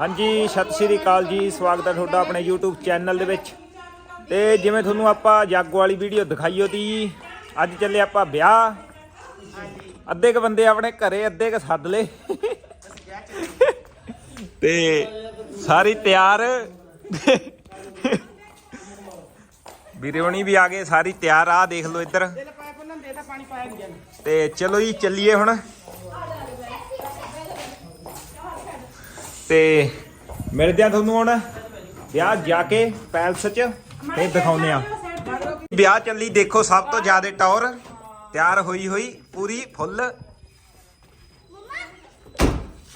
ਹਾਂਜੀ, ਸਤਿ ਸ਼੍ਰੀ ਅਕਾਲ ਜੀ। ਸਵਾਗਤ ਹੈ ਤੁਹਾਡਾ ਆਪਣੇ YouTube ਚੈਨਲ ਦੇ ਵਿੱਚ। ਤੇ ਜਿਵੇਂ ਤੁਹਾਨੂੰ ਆਪਾਂ ਜਾਗੋ ਵਾਲੀ ਵੀਡੀਓ ਦਿਖਾਈਓ ਹੋਤੀ ਅੱਜ ਚੱਲੇ ਆਪਾਂ ਵਿਆਹ। ਅੱਧੇ ਕ ਬੰਦੇ ਆਪਣੇ ਘਰੇ, ਅੱਧੇ ਕ ਸੱਦ ਲਏ। ਤੇ ਸਾਰੀ ਤਿਆਰ। ਵੀਰੇ ਹੋਣੀ ਵੀ ਆ ਗਏ, ਸਾਰੀ ਤਿਆਰ ਆ ਦੇਖ ਲਓ ਇੱਧਰ। ਤੇ ਚਲੋ ਜੀ, ਚੱਲੀਏ ਹੁਣ। ਤੇ ਮਿਲਦੇ ਆ ਤੁਹਾਨੂੰ ਹੁਣ ਵਿਆਹ ਜਾ ਕੇ ਪੈਲਸ 'ਚ ਤੇ ਦਿਖਾਉਂਦੇ ਆ ਵਿਆਹ ਚੱਲੀ ਦੇਖੋ ਸਭ ਤੋਂ ਜ਼ਿਆਦਾ ਟੌਰ। ਤਿਆਰ ਹੋਈ ਹੋਈ ਪੂਰੀ ਫੁੱਲ।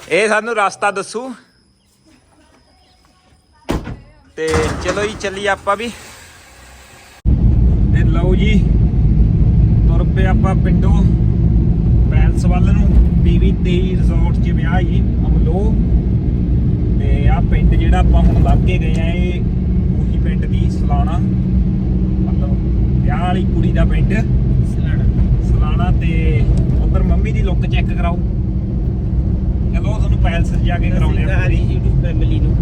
ਇਹ ਸਾਨੂੰ ਰਸਤਾ ਦੱਸੂ। ਤੇ ਚਲੋ ਜੀ ਚੱਲੀ ਆਪਾਂ ਵੀ। ਤੇ ਲਓ ਜੀ, ਤੁਰ ਪਏ ਆਪਾਂ ਪਿੰਡੋਂ ਪੈਲਸ ਵੱਲ ਨੂੰ। ਪੀਵੀ 23 ਰਿਜ਼ੋਰਟ 'ਚ ਵਿਆਹ ਜੀ, ਅਮਲੋ। ਤੇ ਆ ਪਿੰਡ ਜਿਹੜਾ ਆਪਾਂ ਹੁਣ ਲੱਗ ਕੇ ਗਏ ਆ ਇਹ ਉਹੀ ਪਿੰਡ ਦੀ ਸਲਾਣਾ ਮਤਲਬ ਵਿਆਹ ਵਾਲੀ ਕੁੜੀ ਦਾ ਪਿੰਡ। ਸਲਾਣਾ। ਸਲਾਣਾ ਤੇ ਉਧਰ ਮੰਮੀ ਦੀ ਲੁੱਕ ਚੈੱਕ ਕਰਾਓ। ਚਲੋ ਤੁਹਾਨੂੰ ਪੈਲਸ ਜਾ ਕੇ ਕਰਾਉਣੇ ਆ। ਸਾਰੀ YouTube ਫੈਮਿਲੀ ਨੂੰ।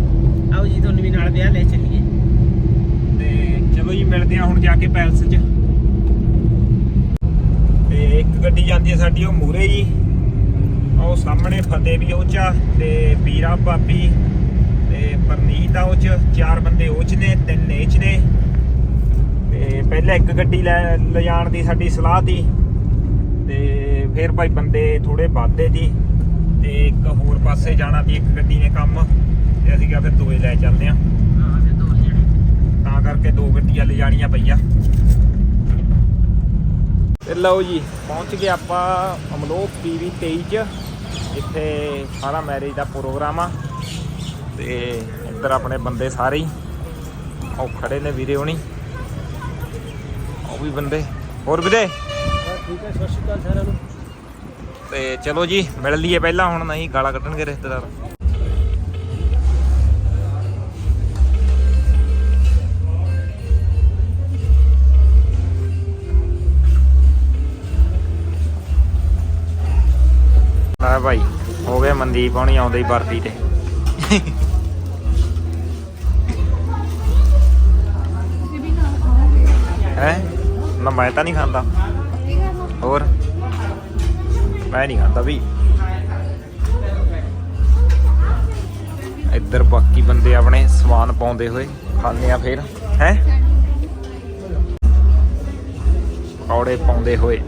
ਆਓ ਜੀ ਤੁਹਾਨੂੰ ਵੀ ਨਾਲ ਵਿਆਹ ਲੈ ਚੱਲੀਏ। ਤੇ ਚਲੋ ਜੀ ਮਿਲਦੇ ਆ ਹੁਣ ਜਾ ਕੇ ਪੈਲਸ 'ਚ। ਤੇ ਇੱਕ ਗੱਡੀ ਜਾਂਦੀ ਹੈ ਸਾਡੀ ਉਹ ਮੂਰੇ ਜੀ। ਉਹ ਸਾਹਮਣੇ ਫਤਿਹ ਵੀ ਉਹ 'ਚ ਆ ਤੇ ਵੀਰਾ ਭਾਬੀ ਤੇ ਪਰਨੀਤ ਆ ਉਹ 'ਚ ਚਾਰ ਬੰਦੇ ਉਹ 'ਚ ਨੇ ਤਿੰਨ ਇਹ 'ਚ ਨੇ। ਤੇ ਪਹਿਲਾਂ ਇੱਕ ਗੱਡੀ ਲੈ ਲਿਜਾਣ ਦੀ ਸਾਡੀ ਸਲਾਹ ਦੀ ਤੇ ਫਿਰ ਭਾਈ ਬੰਦੇ ਥੋੜੇ ਵਾਧੇ ਦੀ ਤੇ ਇੱਕ ਹੋਰ ਪਾਸੇ ਜਾਣਾ ਦੀ ਇੱਕ ਗੱਡੀ ਨੇ ਕੰਮ। ਤੇ ਅਸੀਂ ਕਿਹਾ ਫਿਰ ਦੋਏ ਲੈ ਚੱਲਦੇ ਆ ਹਾਂ ਤੇ ਦੋ ਜਣੇ। ਤਾਂ ਕਰਕੇ ਦੋ ਗੱਡੀਆਂ ਲਿਜਾਣੀਆਂ ਪਈਆਂ। ਤੇ ਲਓ ਜੀ ਪਹੁੰਚ ਗਏ ਆਪਾਂ ਅਮਲੋਹ ਪੀਵੀ 23 ਚ। ਇੱਥੇ ਸਾਰਾ ਮੈਰਿਜ ਦਾ ਪ੍ਰੋਗਰਾਮ ਆ। ਤੇ ਇੱਧਰ ਆਪਣੇ ਬੰਦੇ ਸਾਰੇ ਹੀ। ਉਹ ਖੜੇ ਨੇ ਵੀਰੇ ਹੋਣੀ। ਉਹ ਵੀ ਬੰਦੇ। ਹੋਰ ਵੀਰੇ? ਠੀਕ ਹੈ ਸਤਿ ਸ਼੍ਰੀ ਅਕਾਲ ਸਾਰਿਆਂ ਨੂੰ। ਤੇ ਚਲੋ ਜੀ ਮਿਲ ਲਈਏ ਪਹਿਲਾਂ ਹੁਣ ਨਹੀਂ ਗਾਲਾਂ ਕੱਢਣਗੇ ਰਿਸ਼ਤੇਦਾਰ। ਲੈ ਭਾਈ ਹੋ ਗਏ ਮਨਦੀਪ ਹੋਣੀ ਆਉਂਦੇ ਹੀ ਵਰਦੀ ਤੇ। ਨਾ, ਮੈਂ ਤਾਂ ਨਹੀਂ ਖਾਂਦਾ। ਹੋਰ? ਮੈਂ ਨਹੀਂ ਖਾਂਦਾ ਵੀ। ਇੱਧਰ ਬਾਕੀ ਬੰਦੇ ਆਪਣੇ ਸਮਾਨ ਪਾਉਂਦੇ ਹੋਏ ਖਾਂਦੇ ਆ ਫਿਰ। ਹੈ? ਕੌੜੇ ਪਾਉਂਦੇ ਹੋਏ।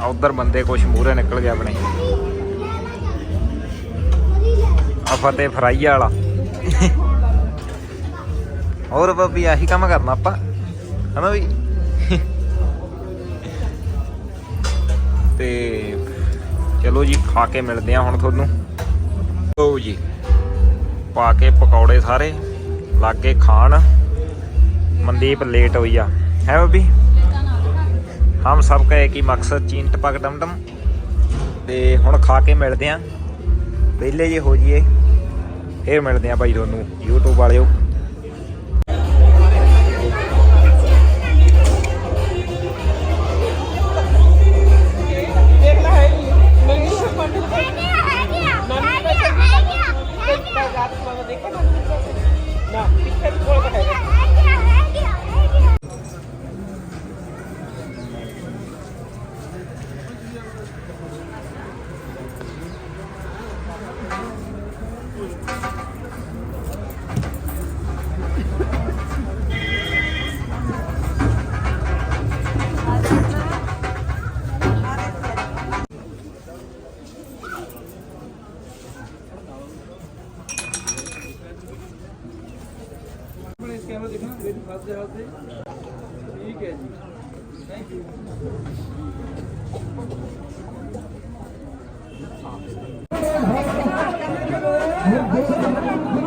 ਆ ਉਧਰ ਬੰਦੇ ਕੁਛ ਮੂਹਰੇ ਨਿਕਲ ਗਏ ਆਪਣੇ। ਆ ਫਤਿਹ ਫਰਾਈ ਵਾਲਾ। ਹੋਰ ਬੱਬੀ, ਆਹੀ ਕੰਮ ਕਰਨਾ ਆਪਾਂ। ਹਨਾ ਵੀ ਤੇ ਚਲੋ ਜੀ, ਖਾ ਕੇ ਮਿਲਦੇ ਆ ਹੁਣ ਤੁਹਾਨੂੰ। ਲਓ ਜੀ, ਪਾ ਕੇ ਪਕੌੜੇ ਸਾਰੇ, ਲਾਗੇ ਖਾਣ। ਮਨਦੀਪ ਲੇਟ ਹੋਈ ਆ। ਹੈ ਬੱਬੀ ਹਮ ਸਭ ਕਾ ਇੱਕ ਹੀ ਮਕਸਦ ਚੀਨ ਟਪਕ ਡਮ ਤੇ ਹੁਣ ਖਾ ਕੇ ਮਿਲਦੇ ਆ ਪਹਿਲੇ ਜੇ ਹੋ ਜੀਏ ਫੇਰ ਮਿਲਦੇ ਆ ਭਾਈ ਤੁਹਾਨੂੰ, YouTube ਵਾਲਿਓ। ਕੈਮਰਾ ਦੇਖਣਾ ਮੇਰੀ ਫਸਦੇ ਹਾਲ ਤੇ ਠੀਕ ਹੈ ਜੀ। ਥੈਂਕ ਯੂ Thank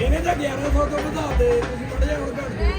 ਇਹਨੇ ਤਾਂ 1100 ਤੋਂ ਵਧਾ ਦੇ ਤੁਸੀਂ ਮੜ ਜਾ ਹੁਣ ਘੱਟ ਤੇ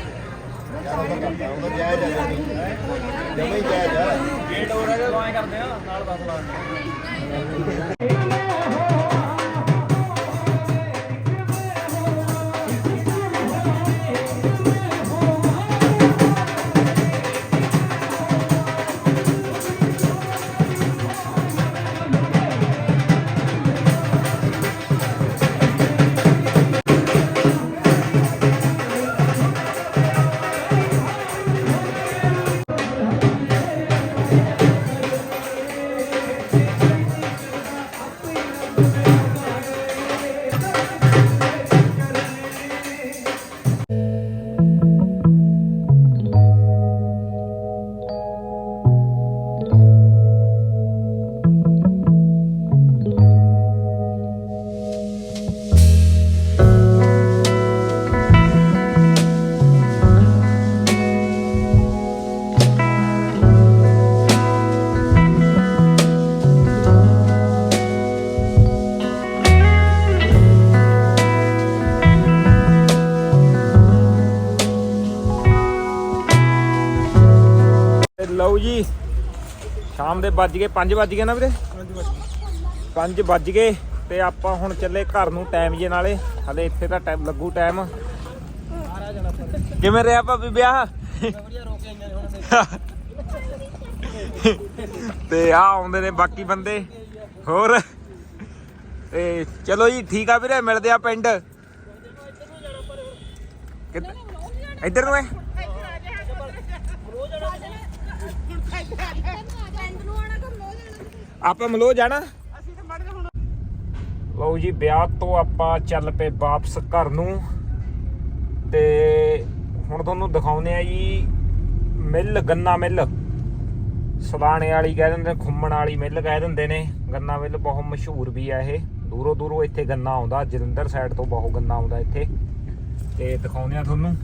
ਸ਼ਾਮ ਦੇ ਵੱਜ ਗਏ 5 ਵੱਜ ਗਏ ਨਾ ਵੀਰੇ? 5 ਵੱਜ ਗਏ। ਤੇ ਆਪਾਂ ਹੁਣ ਚੱਲੇ ਘਰ ਨੂੰ ਟਾਈਮ ਜੇ ਨਾਲੇ। ਹਲੇ ਇੱਥੇ ਤਾਂ ਟਾਈਮ ਲੱਗੂ ਟਾਈਮ ਕਿਵੇਂ ਰਿਹਾ ਭਾਬੀ ਵਿਆਹ? ਤੇ ਆ ਆਉਂਦੇ ਨੇ ਬਾਕੀ ਬੰਦੇ। ਹੋਰ? ਤੇ ਚਲੋ ਜੀ ਠੀਕ ਆ ਵੀਰੇ ਮਿਲਦੇ ਆ ਪਿੰਡ। ਇੱਧਰ ਨੂੰ ਹੈ ਆਪਾਂ ਮਲੋ ਜਾਣਾ? ਲਓ ਜੀ ਵਿਆਹ ਤੋਂ ਆਪਾਂ ਚੱਲ ਪਏ ਵਾਪਸ ਘਰ ਨੂੰ। ਤੇ ਹੁਣ ਤੁਹਾਨੂੰ ਦਿਖਾਉਂਦੇ ਆ ਜੀ ਮਿੱਲ ਗੰਨਾ ਮਿੱਲ। ਸਲਾਣੇ ਵਾਲੀ ਕਹਿ ਦਿੰਦੇ ਖੁੰਮਣ ਵਾਲੀ ਮਿੱਲ ਕਹਿ ਦਿੰਦੇ ਨੇ। ਗੰਨਾ ਮਿੱਲ ਬਹੁਤ ਮਸ਼ਹੂਰ ਵੀ ਆ ਇਹ। ਦੂਰੋਂ ਦੂਰੋਂ ਇੱਥੇ ਗੰਨਾ ਆਉਂਦਾ ਜਲੰਧਰ ਸਾਈਡ ਤੋਂ ਬਹੁਤ ਗੰਨਾ ਆਉਂਦਾ ਇੱਥੇ। ਤੇ ਦਿਖਾਉਂਦੇ ਆ ਤੁਹਾਨੂੰ।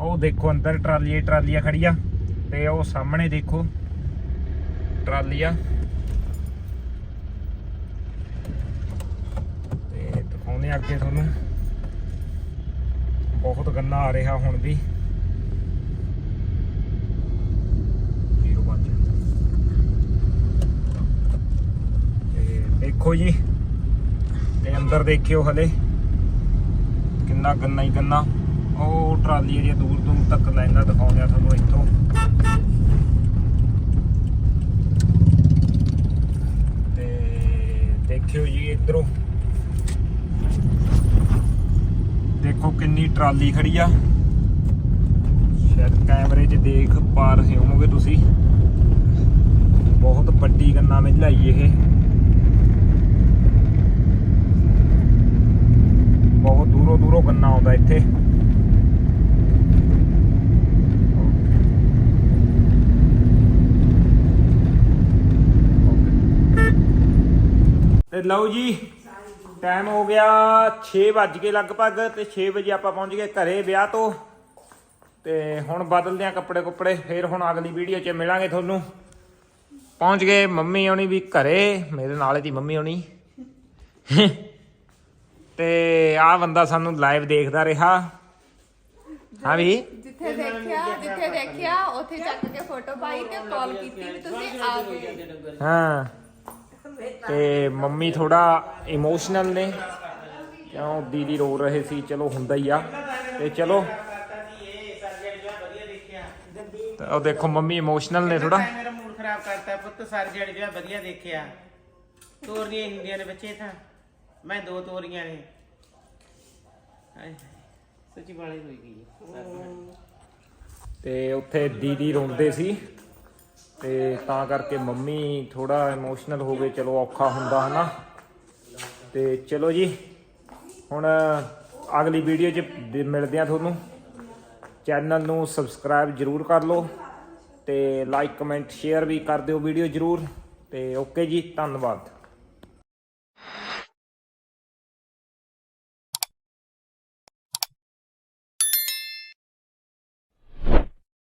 ਉਹ ਦੇਖੋ ਅੰਦਰ ਟਰਾਲੀਆਂ ਹੀ ਟਰਾਲੀਆਂ ਖੜੀਆਂ ਤੇ ਉਹ ਸਾਹਮਣੇ ਦੇਖੋ ਟਰਾਲੀ ਆ ਤੇ ਦਿਖਾਉਂਦੇ ਆ ਅੱਗੇ ਤੁਹਾਨੂੰ। ਬਹੁਤ ਗੰਨਾ ਆ ਰਿਹਾ ਹੁਣ ਵੀ। ਦੇਖੋ ਜੀ, ਤੇ ਅੰਦਰ ਦੇਖਿਓ ਹਲੇ। ਕਿੰਨਾ ਗੰਨਾ ਹੀ ਗੰਨਾ। ਉਹ ਟਰਾਲੀ ਜਿਹੜੀ ਦੂਰ ਦੂਰ ਤੱਕ ਲੈਂਦਾ ਦਿਖਾਉਂਦੇ ਆ ਤੁਹਾਨੂੰ ਇੱਥੋਂ ਤੇ ਦੇਖਿਓ ਜੀ ਇਧਰੋਂ ਦੇਖੋ ਕਿੰਨੀ ਟਰਾਲੀ ਖੜੀ ਆ। ਸ਼ਾਇਦ ਕੈਮਰੇ 'ਚ ਦੇਖ ਪਾ ਰਹੇ ਹੋਵੋਗੇ ਤੁਸੀਂ। ਬਹੁਤ ਵੱਡੀ ਗੰਨਾ ਮਿਲ ਆਈ ਇਹ। ਬਹੁਤ ਦੂਰੋਂ ਦੂਰੋਂ ਗੰਨਾ ਆਉਂਦਾ ਇੱਥੇ। ਤੇ ਲਓ ਜੀ ਟਾਈਮ ਹੋ ਗਿਆ 6 ਵੱਜ ਕੇ ਲਗਭਗ ਤੇ 6 ਵਜੇ ਆਪਾਂ ਪਹੁੰਚ ਗਏ ਘਰੇ ਵਿਆਹ ਤੋਂ। ਤੇ ਹੁਣ ਬਦਲਦੇ ਆ ਕੱਪੜੇ ਕੁੱਪੜੇ ਫਿਰ ਹੁਣ ਅਗਲੀ ਵੀਡੀਓ 'ਚ ਮਿਲਾਂਗੇ ਤੁਹਾਨੂੰ। ਪਹੁੰਚ ਗਏ ਮੰਮੀ ਹੋਣੀ ਵੀ ਘਰੇ ਮੇਰੇ ਨਾਲ ਦੀ ਮੰਮੀ ਹੋਣੀ। ਤੇ ਆ ਬੰਦਾ ਸਾਨੂੰ ਲਾਈਵ ਦੇਖਦਾ ਰਿਹਾ। ਹਾਂ ਵੀ? ਜਿੱਥੇ ਦੇਖਿਆ ਜਿੱਥੇ ਦੇਖਿਆ ਉੱਥੇ ਚੱਕ ਕੇ ਫੋਟੋ ਪਾਈ ਤੇ ਕਾਲ ਕੀਤੀ ਵੀ ਤੁਸੀਂ ਆ ਗਏ। ਹਾਂ। ਤੇ ਮੰਮੀ ਥੋੜਾ ਇਮੋਸ਼ਨਲ ਨੇ। ਕਿਉਂ? ਦੀਦੀ ਰੋ ਰਹੇ ਸੀ। ਚਲੋ ਹੁੰਦਾ ਹੀ ਆ। ਤੇ ਚਲੋ। ਤੇ ਉਹ ਦੇਖੋ ਮੰਮੀ ਇਮੋਸ਼ਨਲ ਨੇ ਥੋੜਾ। ਮੇਰਾ ਮੂਡ ਖਰਾਬ ਕਰਤਾ ਪੁੱਤ। ਸਾਰੀ ਜਿਹੜੀ ਜਿਹੜਾ ਵਧੀਆ ਦੇਖਿਆ। ਤੋਰੀਆਂ ਹੁੰਦੀਆਂ ਨੇ ਬੱਚੇ ਤਾਂ। ਮੈਂ ਦੋ ਤੋਰੀਆਂ ਨੇ। ਹਾਏ ਸੱਚੀ ਵਾਲੀ ਹੋਈ ਗਈ। ਤੇ ਉੱਥੇ ਦੀਦੀ ਰੋਂਦੇ ਸੀ। ਤੇ ਤਾਂ ਕਰਕੇ ਮੰਮੀ ਥੋੜਾ ਇਮੋਸ਼ਨਲ ਹੋ ਗਏ, ਚਲੋ ਔਖਾ ਹੁੰਦਾ ਹਨਾ। ਤੇ ਚਲੋ ਜੀ, ਹੁਣ ਅਗਲੀ ਵੀਡੀਓ 'ਚ ਮਿਲਦੇ ਆ ਤੁਹਾਨੂੰ। ਚੈਨਲ ਨੂੰ ਸਬਸਕ੍ਰਾਈਬ ਜਰੂਰ ਕਰ ਲਓ ਤੇ ਲਾਈਕ ਕਮੈਂਟ ਸ਼ੇਅਰ ਵੀ ਕਰ ਦਿਓ ਵੀਡੀਓ ਜਰੂਰ। ਤੇ ਓਕੇ ਜੀ, ਧੰਨਵਾਦ।